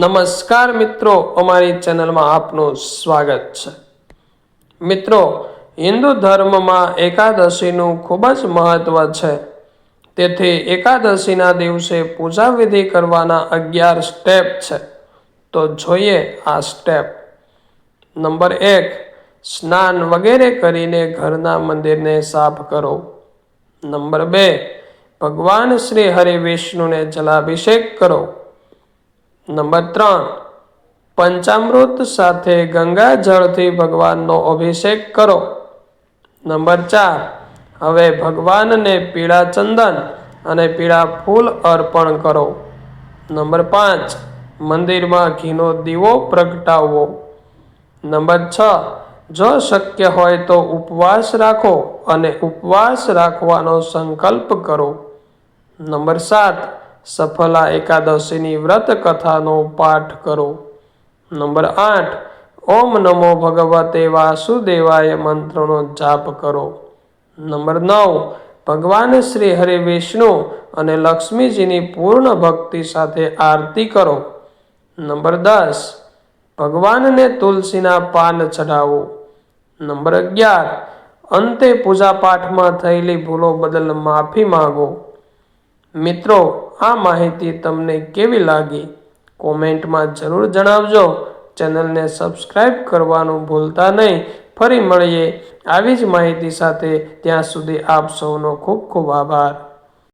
નમસ્કાર મિત્રો, અમારી ચેનલમાં આપનું સ્વાગત છે. મિત્રો, હિન્દુ ધર્મમાં એકાદશીનું ખૂબ જ મહત્વ છે. તેથી એકાદશીના દિવસે પૂજાવિધિ કરવાના અગિયાર સ્ટેપ છે. તો જોઈએ આ સ્ટેપ. નંબર એક, સ્નાન વગેરે કરીને ઘરના મંદિરને સાફ કરો. નંબર બે, ભગવાન શ્રી હરિ વિષ્ણુને જલાભિષેક કરો. નંબર ત્રણ. પંચામૃત સાથે ગંગા જળથી ભગવાનનો અભિષેક કરો. નંબર ચાર. હવે ભગવાનને પીળા ચંદન અને પીળા ફૂલ અર્પણ કરો. નંબર પાંચ. મંદિરમાં ઘીનો દીવો પ્રગટાવવો. નંબર છ. જો શક્ય હોય તો ઉપવાસ રાખો અને ઉપવાસ રાખવાનો સંકલ્પ કરો. નંબર સાત. સફલા એકાદશીની વ્રત કથાનો પાઠ કરો. નંબર આઠ, ઓમ નમો ભગવતે વાસુદેવાય મંત્રનો જાપ કરો. નંબર નવ, ભગવાન શ્રી હરિ વિષ્ણુ અને લક્ષ્મીજીની પૂર્ણ ભક્તિ સાથે આરતી કરો. નંબર દસ, ભગવાનને તુલસીના પાન ચઢાવો. નંબર અગિયાર, અંતે પૂજાપાઠમાં થયેલી ભૂલો બદલ માફી માંગો. મિત્રો, આ માહિતી તમને કેવી લાગી? કોમેન્ટમાં જરૂર જણાવજો. ચેનલને સબસ્ક્રાઈબ કરવાનું ભૂલતા નહીં. ફરી મળીએ. આવી જ માહિતી સાથે ત્યાં સુધી આપ સૌનો ખૂબ ખૂબ આભાર.